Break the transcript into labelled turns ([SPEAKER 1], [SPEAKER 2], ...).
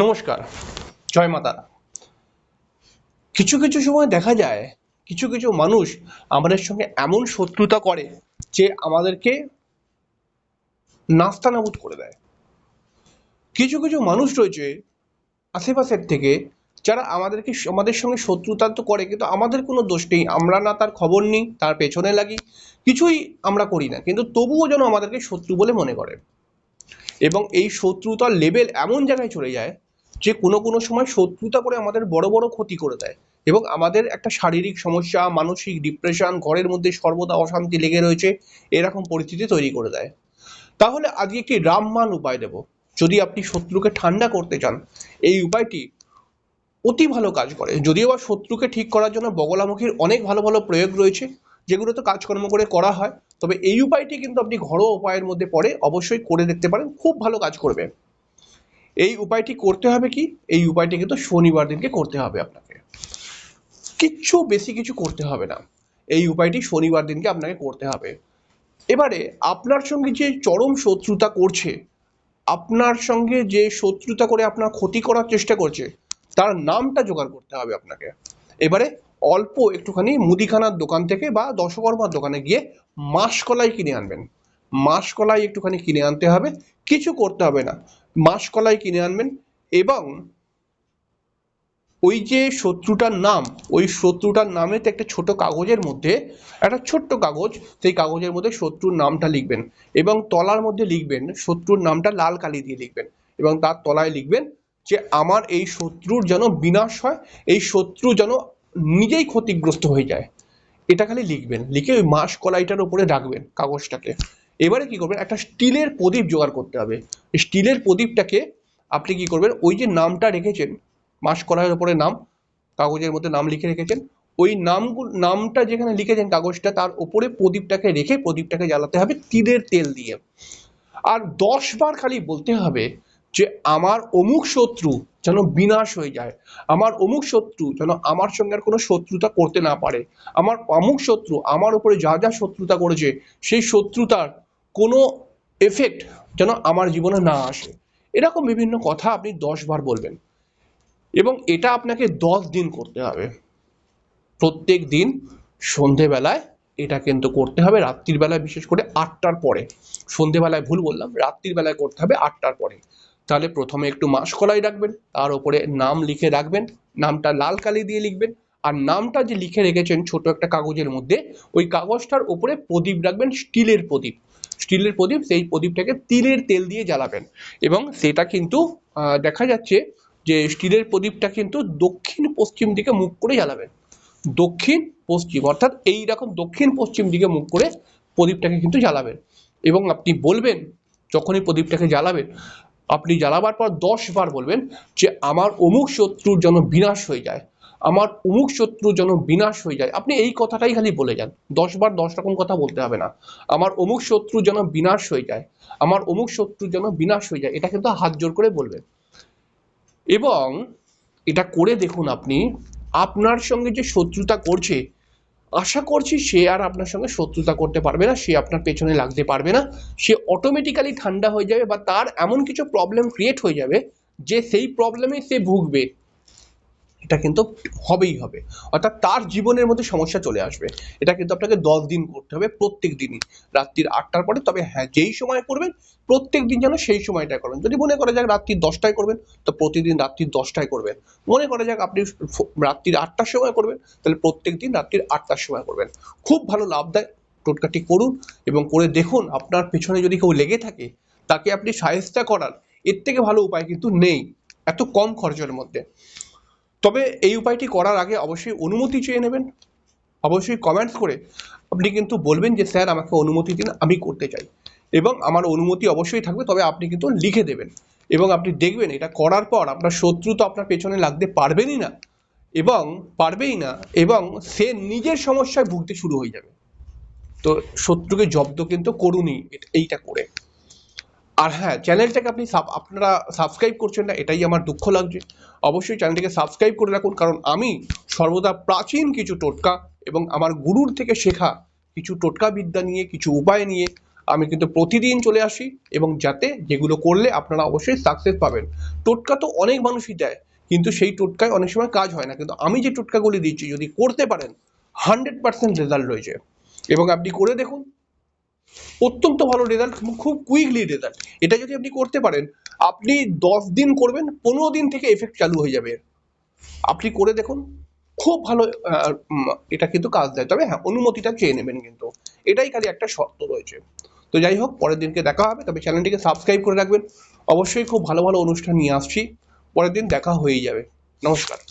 [SPEAKER 1] নমস্কার। জয় মাতা কিছু কিছু সময় দেখা যায়, কিছু কিছু মানুষ আমাদের সঙ্গে এমন শত্রুতা করে যে আমাদেরকে নাস্তানাবুদ করে দেয়। কিছু কিছু মানুষ রয়েছে আশেপাশের থেকে যারা আমাদেরকে, আমাদের সঙ্গে শত্রুতা তো করে, কিন্তু আমাদের কোনো দোষ নেই। আমরা না তার খবর নিই, তার পেছনে লাগি। কিছুই আমরা করি না, কিন্তু তবুও যেন আমাদেরকে শত্রু বলে মনে করে। এবং এই শত্রুতার লেভেল এমন জায়গায় চলে যায় যে কোনো কোনো সময় শত্রুতা করে আমাদের বড় বড় ক্ষতি করে দেয়। এবং আমাদের একটা শারীরিক সমস্যা, মানসিক ডিপ্রেশন ঘরের মধ্যে সর্বদা অশান্তি লেগে রয়েছে, এরকম পরিস্থিতি তৈরি করে দেয়। তাহলে আজকে একটি রামমান উপায় দেব। যদি আপনি শত্রুকে ঠান্ডা করতে চান, এই উপায়টি অতি ভালো কাজ করে। যদিও বা শত্রুকে ঠিক করার জন্য বগলামুখীর অনেক ভালো ভালো প্রয়োগ রয়েছে, যেগুলো তো কাজকর্ম করে করা হয়, তবে এই উপায়টি কিন্তু আপনি ঘরোয়া উপায়ের মধ্যে পড়ে অবশ্যই করে দেখতে পারেন, খুব ভালো কাজ করবে। এই উপায়টি করতে হবে কি? এই উপায়টি কিন্তু শনিবার দিনকে করতে হবে আপনাকে। কিচ্ছু বেশি কিছু করতে হবে না। এই উপায়টি শনিবার দিনকে আপনাকে করতে হবে। এবারে আপনার সঙ্গে যে চরম শত্রুতা করছে, আপনার সঙ্গে যে শত্রুতা করে আপনার ক্ষতি করার চেষ্টা করছে, তার নামটা জোগাড় করতে হবে আপনাকে। এবারে অল্প একটুখানি মুদিখানার দোকান থেকে বা দশকর্মার দোকানে গিয়ে মাসকলাই কিনে আনবেন। মাসকলাই একটুখানি কিনে আনতে হবে, কিছু করতে হবে না। মাসকলাই কিনে আনবেন এবং ওই যে শত্রুটার নাম, ওই শত্রুটার নামেতে একটা ছোট কাগজের মধ্যে, একটা ছোট্ট কাগজ, সেই কাগজের মধ্যে শত্রুর নামটা লিখবেন এবং তলার মধ্যে লিখবেন, শত্রুর নামটা লাল কালি দিয়ে লিখবেন এবং তার তলায় লিখবেন যে, আমার এই শত্রুর যেন বিনাশ হয়, এই শত্রু যেন নিজেই ক্ষতিগ্রস্ত হয়ে যায়। এটা খালি লিখবেন, লিখে ওই মাস কলাইটার উপরে রাখবেন কাগজটাকে। এবারে কি করবেন? একটা স্টিলের প্রদীপ জোগাড় করতে হবে। স্টিলের প্রদীপটাকে আপনি কি করবেন? ওই যে নামটা রেখেছেন মাস উপরে নাম, কাগজের মধ্যে নাম লিখে রেখেছেন, ওই নামগুলো নামটা যেখানে লিখেছেন কাগজটা, তার ওপরে প্রদীপটাকে রেখে প্রদীপটাকে জ্বালাতে হবে তিলের তেল দিয়ে। আর দশ বার খালি বলতে হবে যে, আমার অমুক শত্রু যেন বিনাশ হয়ে যায়, আমার অমুক শত্রু যেন আমার সঙ্গে আর কোনো শত্রুতা করতে না পারে, আমার অমুক শত্রু আমার উপরে যা যা শত্রুতা করেছে, সেই শত্রুতার কোনো এফেক্ট যেন আমার জীবনে না আসে। এরকম বিভিন্ন কথা আপনি দশ বার বলবেন। এবং এটা আপনাকে দশ দিন করতে হবে। প্রত্যেক দিন সন্ধেবেলায় এটা কিন্তু করতে হবে, রাত্রির বেলায় বিশেষ করে আটটার পরে। সন্ধেবেলায় ভুল বললাম, রাত্রির বেলায় করতে হবে আটটার পরে। তাহলে প্রথমে একটু মাসকলাই রাখবেন, তার উপরে নাম লিখে রাখবেন, নামটা লাল কালি দিয়ে লিখবেন, আর নামটা যে লিখে রেখেছেন ছোট একটা কাগজের মধ্যে, ওই কাগজটার উপরে প্রদীপ রাখবেন, স্টিলের প্রদীপ। স্টিলের প্রদীপ, সেই প্রদীপটাকে তিলের তেল দিয়ে জ্বালাবেন। এবং সেটা কিন্তু দেখা যাচ্ছে যে স্টিলের প্রদীপটা কিন্তু দক্ষিণ পশ্চিম দিকে মুখ করে জ্বালাবেন। দক্ষিণ পশ্চিম, অর্থাৎ এই রকম দক্ষিণ পশ্চিম দিকে মুখ করে প্রদীপটাকে কিন্তু জ্বালাবেন। এবং আপনি বলবেন, যখনই প্রদীপটাকে জ্বালাবেন, আপনি জ্বালাবার পর দশ বার বলবেন যে, আমার অমুক শত্রুর যেন বিনাশ হয়ে যায়। আমার অমুক শত্রু যেন বিনাশ হয়ে যায়। আপনি এই কথাটাই খালি বলে যান। দশ বার দশ রকম কথা বলতে হবে না। আমার অমুক শত্রু যেন বিনাশ হয়ে যায়। আমার অমুক শত্রু যেন বিনাশ হয়ে যায়। এটা কিন্তু হাত জোর করে বলবেন। এবং এটা করে দেখুন আপনি, আপনার সঙ্গে যে শত্রুতা করছে, আশা করছি সে আর আপনার সঙ্গে শত্রুতা করতে পারবে না, সে আপনার পেছনে লাগতে পারবে না। সে অটোমেটিক্যালি ঠান্ডা হয়ে যাবে বা তার এমন কিছু প্রবলেম ক্রিয়েট হয়ে যাবে যে সেই প্রবলেমে সে ভুগবে। এটা কিন্তু হবেই হবে। অর্থাৎ তার জীবনের মধ্যে সমস্যা চলে আসবে। এটা কিন্তু আপনাকে দশ দিন করতে হবে প্রত্যেক দিনই। রাত্রির আটটার পরে তবে হ্যাঁ যেই সময় করবেন, প্রত্যেক দিন যেন সেই সময়টায় করবেন যদি মনে করা যাক রাত্রির দশটায় করবেন, তো প্রতিদিন রাত্রির দশটায় করবেন। মনে করা যাক আপনি রাত্রির আটটার সময় করবেন, তাহলে প্রত্যেক দিন রাত্রির আটটার সময় করবেন। খুব ভালো লাভ দেয় টোটকাটি করুন এবং করে দেখুন আপনার পেছনে যদি কেউ লেগে থাকে, তাকে আপনি সাহেস্তা করার এর থেকে ভালো উপায় কিন্তু নেই, এত কম খরচের মধ্যে। তবে এই উপায়টি করার আগে অবশ্যই অনুমতি চেয়ে নেবেন। অবশ্যই কমেন্টস করে আপনি কিন্তু বলবেন যে, স্যার, আমাকে অনুমতি দিন, আমি করতে চাই। এবং আমার অনুমতি অবশ্যই থাকবে, তবে আপনি কিন্তু লিখে দেবেন। এবং আপনি দেখবেন এটা করার পর আপনার শত্রু তো আপনার পেছনে লাগতে পারবেনই না, এবং পারবেই না, এবং সে নিজের সমস্যায় ভুগতে শুরু হয়ে যাবে। তো শত্রুকে জব্দ কিন্তু করুনই এইটা করে। আর হ্যাঁ চ্যানেলটাকে আপনি আপনারা সাবস্ক্রাইব করছেন না, এটাই আমার দুঃখ লাগছে। অবশ্যই চ্যানেলটিকে সাবস্ক্রাইব করে রাখুন, কারণ আমি সর্বদা প্রাচীন কিছু টোটকা এবং আমার গুরুর থেকে শেখা কিছু টোটকা বিদ্যা নিয়ে, কিছু উপায় নিয়ে আমি কিন্তু প্রতিদিন চলে আসি এবং যাতে যেগুলো করলে আপনারা অবশ্যই সাকসেস পাবেন। টোটকা তো অনেক মানুষই দেয়, কিন্তু সেই টোটকায় অনেক সময় কাজ হয় না। কিন্তু আমি যে টোটকাগুলি দিচ্ছি, যদি করতে পারেন হান্ড্রেড পার্সেন্ট রেজাল্ট রয়েছে। এবং আপনি করে দেখুন অত্যন্ত ভালো রেজাল্ট খুব কুইকলি রেজাল্ট এটা যদি আপনি করতে পারেন, আপনি দশ দিন করবেন, পনেরো দিন থেকে এফেক্ট চালু হয়ে যাবে। আপনি করে দেখুন, খুব ভালো এটা কিন্তু কাজ দেয়। তবে হ্যাঁ অনুমতিটা চেয়ে নেবেন কিন্তু। এটাই খালি একটা শর্ত রয়েছে। তো যাই হোক, পরের দিনকে দেখা হবে, তবে চ্যানেলটিকে সাবস্ক্রাইব করে রাখবেন। অবশ্যই খুব ভালো ভালো অনুষ্ঠান নিয়ে আসছি। পরের দিন দেখা হয়েই যাবে। নমস্কার।